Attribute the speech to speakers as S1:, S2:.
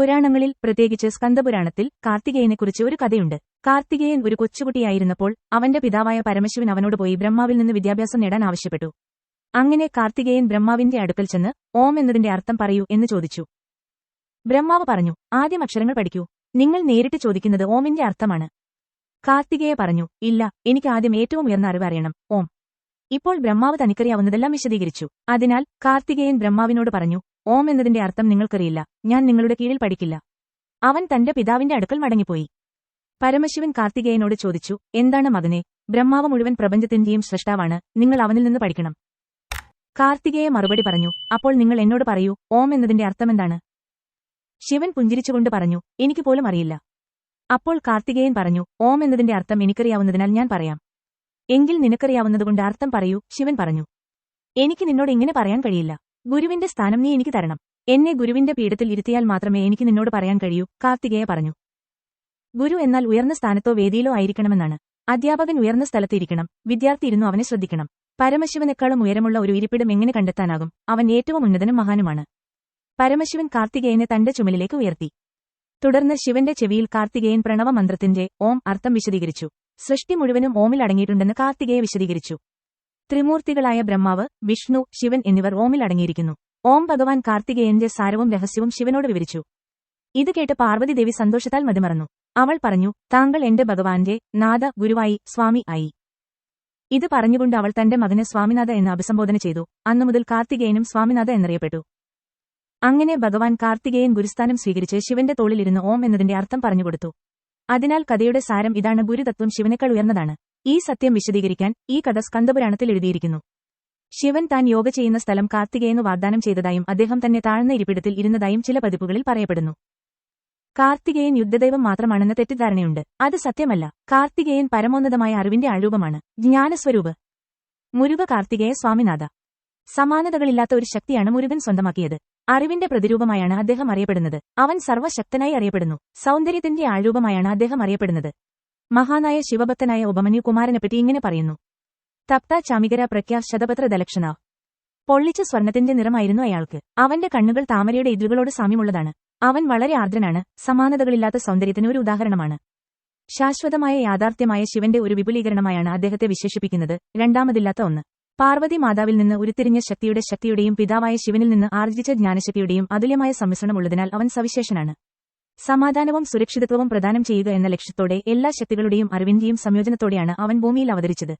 S1: പുരാണങ്ങളിൽ പ്രത്യേകിച്ച് സ്കന്ദപുരാണത്തിൽ കാർത്തികേയനെക്കുറിച്ച് ഒരു കഥയുണ്ട്. കാർത്തികേയൻ ഒരു കൊച്ചുകുട്ടിയായിരുന്നപ്പോൾ അവന്റെ പിതാവായ പരമശിവൻ അവനോട് പോയി ബ്രഹ്മാവിൽ നിന്ന് വിദ്യാഭ്യാസം നേടാൻ ആവശ്യപ്പെട്ടു. അങ്ങനെ കാർത്തികേയൻ ബ്രഹ്മാവിന്റെ അടുക്കൽ ചെന്ന് ഓം എന്നതിന്റെ അർത്ഥം പറയൂ എന്ന് ചോദിച്ചു. ബ്രഹ്മാവ് പറഞ്ഞു ആദ്യം അക്ഷരങ്ങൾ പഠിക്കൂ. നിങ്ങൾ നേരിട്ട് ചോദിക്കുന്നത് ഓമിന്റെ അർത്ഥമാണ്. കാർത്തികേയ പറഞ്ഞു ഇല്ല എനിക്ക് ആദ്യം ഏറ്റവും ഉയർന്ന അറിവ് അറിയണം ഓം. ഇപ്പോൾ ബ്രഹ്മാവ് തനിക്കറിയാവുന്നതെല്ലാം വിശദീകരിച്ചു. അതിനാൽ കാർത്തികേയൻ ബ്രഹ്മാവിനോട് പറഞ്ഞു ഓം എന്നതിന്റെ അർത്ഥം നിങ്ങൾക്കറിയില്ല. ഞാൻ നിങ്ങളുടെ കീഴിൽ പഠിക്കില്ല. അവൻ തന്റെ പിതാവിന്റെ അടുക്കൽ മടങ്ങിപ്പോയി. പരമശിവൻ കാർത്തികേയനോട് ചോദിച്ചു എന്താണ് മകനെ? ബ്രഹ്മാവ് മുഴുവൻ പ്രപഞ്ചത്തിന്റെയും സൃഷ്ടാവാണ്. നിങ്ങൾ അവനിൽ നിന്ന് പഠിക്കണം. കാർത്തികേയ മറുപടി പറഞ്ഞു അപ്പോൾ നിങ്ങൾ എന്നോട് പറയൂ ഓം എന്നതിന്റെ അർത്ഥമെന്താണ്? ശിവൻ പുഞ്ചിരിച്ചുകൊണ്ട് പറഞ്ഞു എനിക്ക് പോലും അറിയില്ല. അപ്പോൾ കാർത്തികേയൻ പറഞ്ഞു ഓം എന്നതിന്റെ അർത്ഥം എനിക്കറിയാവുന്നതിനാൽ ഞാൻ പറയാം. എങ്കിൽ നിനക്കറിയാവുന്നതുകൊണ്ട് അർത്ഥം പറയൂ ശിവൻ പറഞ്ഞു. എനിക്ക് നിന്നോട് ഇങ്ങനെ പറയാൻ കഴിയില്ല. ഗുരുവിന്റെ സ്ഥാനം നീ എനിക്ക് തരണം. എന്നെ ഗുരുവിന്റെ പീഠത്തിൽ ഇരുത്തിയാൽ മാത്രമേ എനിക്ക് നിന്നോട് പറയാൻ കഴിയൂ കാർത്തികേയ പറഞ്ഞു. ഗുരു എന്നാൽ ഉയർന്ന സ്ഥാനത്തോ വേദിയിലോ ആയിരിക്കണമെന്നാണ്. അധ്യാപകൻ ഉയർന്ന സ്ഥലത്തിരിക്കണം വിദ്യാർത്ഥി ഇരുന്നു അവനെ ശ്രദ്ധിക്കണം. പരമശിവനേക്കാളും ഉയരമുള്ള ഒരു ഇരിപ്പിടം എങ്ങനെ കണ്ടെത്താനാകും? അവൻ ഏറ്റവും ഉന്നതനും മഹാനുമാണ്. പരമശിവൻ കാർത്തികേയനെ തന്റെ ചുമലിലേക്ക് ഉയർത്തി. തുടർന്ന് ശിവന്റെ ചെവിയിൽ കാർത്തികേയൻ പ്രണവ മന്ത്രത്തിന്റെ ഓം അർത്ഥം വിശദീകരിച്ചു. സൃഷ്ടി മുഴുവനും ഓമിൽ അടങ്ങിയിട്ടുണ്ടെന്ന് കാർത്തികേയ വിശദീകരിച്ചു. ത്രിമൂർത്തികളായ ബ്രഹ്മാവ് വിഷ്ണു ശിവൻ എന്നിവർ ഓമിൽ അടങ്ങിയിരിക്കുന്നു. ഓം ഭഗവാൻ കാർത്തികേയന്റെ സാരവും രഹസ്യവും ശിവനോട് വിവരിച്ചു. ഇത് കേട്ട് പാർവതി ദേവി സന്തോഷത്താൽ മതിമറന്നു. അവൾ പറഞ്ഞു താങ്കൾ എന്റെ ഭഗവാന്റെ നാഥ ഗുരുവായി സ്വാമി ആയി. ഇത് പറഞ്ഞുകൊണ്ട് അവൾ തന്റെ മകനെ സ്വാമിനാഥ എന്ന് അഭിസംബോധന ചെയ്തു. അന്നു മുതൽ കാർത്തികേയനും സ്വാമിനാഥ എന്നറിയപ്പെട്ടു. അങ്ങനെ ഭഗവാൻ കാർത്തികേയൻ ഗുരുസ്ഥാനം സ്വീകരിച്ച് ശിവന്റെ തോളിലിരുന്ന് ഓം എന്നതിന്റെ അർത്ഥം പറഞ്ഞുകൊടുത്തു അതിനാൽ കഥയുടെ സാരം ഇതാണ് ഗുരുതത്വം ശിവനേക്കാൾ ഉയർന്നതാണ്. ഈ സത്യം വിശദീകരിക്കാൻ ഈ കഥ സ്കന്ദപുരാണത്തിൽ എഴുതിയിരിക്കുന്നു. ശിവൻ താൻ യോഗ ചെയ്യുന്ന സ്ഥലം കാർത്തികേയന് വാഗ്ദാനം ചെയ്തതായും അദ്ദേഹം തന്നെ താഴ്ന്ന ഇരിപ്പിടത്തിൽ ഇരുന്നതായും ചില പതിപ്പുകളിൽ പറയപ്പെടുന്നു. കാർത്തികേയൻ യുദ്ധദൈവം മാത്രമാണെന്ന തെറ്റിദ്ധാരണയുണ്ട്. അത് സത്യമല്ല. കാർത്തികേയൻ പരമോന്നതമായ അറിവിന്റെ അഴൂപമാണ് ജ്ഞാനസ്വരൂപ്. മുരുക കാർത്തികേയ സ്വാമിനാഥ. സമാനതകളില്ലാത്ത ഒരു ശക്തിയാണ് മുരുകൻ സ്വന്തമാക്കിയത്. അറിവിന്റെ പ്രതിരൂപമായാണ് അദ്ദേഹം അറിയപ്പെടുന്നത്. അവൻ സർവശക്തനായി അറിയപ്പെടുന്നു. സൗന്ദര്യത്തിന്റെ ആഴൂപമായാണ് അദ്ദേഹം അറിയപ്പെടുന്നത്. മഹാനായ ശിവഭക്തനായ ഉപമന്യു കുമാരനെപ്പറ്റി ഇങ്ങനെ പറയുന്നു. തപ്ത ചാമികര പ്രഖ്യാ ശതപത്ര ദലക്ഷണ. പൊള്ളിച്ച സ്വർണത്തിന്റെ നിറമായിരുന്നു അയാൾക്ക്. അവന്റെ കണ്ണുകൾ താമരയുടെ ഇതിലുകളോട് സാമ്യമുള്ളതാണ്. അവൻ വളരെ ആർദ്രനാണ്. സമാനതകളില്ലാത്ത സൗന്ദര്യത്തിന് ഒരു ഉദാഹരണമാണ്. ശാശ്വതമായ യാഥാർത്ഥ്യമായ ശിവന്റെ ഒരു വിപുലീകരണമായാണ് അദ്ദേഹത്തെ വിശേഷിപ്പിക്കുന്നത്. രണ്ടാമതില്ലാത്ത ഒന്ന്. പാർവതി മാതാവിൽ നിന്ന് ഉരുത്തിരിഞ്ഞ ശക്തിയുടെ ശക്തിയുടെയും പിതാവായ ശിവനിൽ നിന്ന് ആർജിച്ച ജ്ഞാനശക്തിയുടെയും അതുല്യമായ സമ്മിശ്രണമുള്ളതിനാൽ അവൻ സവിശേഷനാണ്. സമാധാനവും സുരക്ഷിതത്വവും പ്രദാനം ചെയ്യുക എന്ന ലക്ഷ്യത്തോടെ എല്ലാ ശക്തികളുടെയും അറിവിന്റെയും സംയോജനത്തോടെയാണ് അവൻ ഭൂമിയിൽ അവതരിച്ചത്.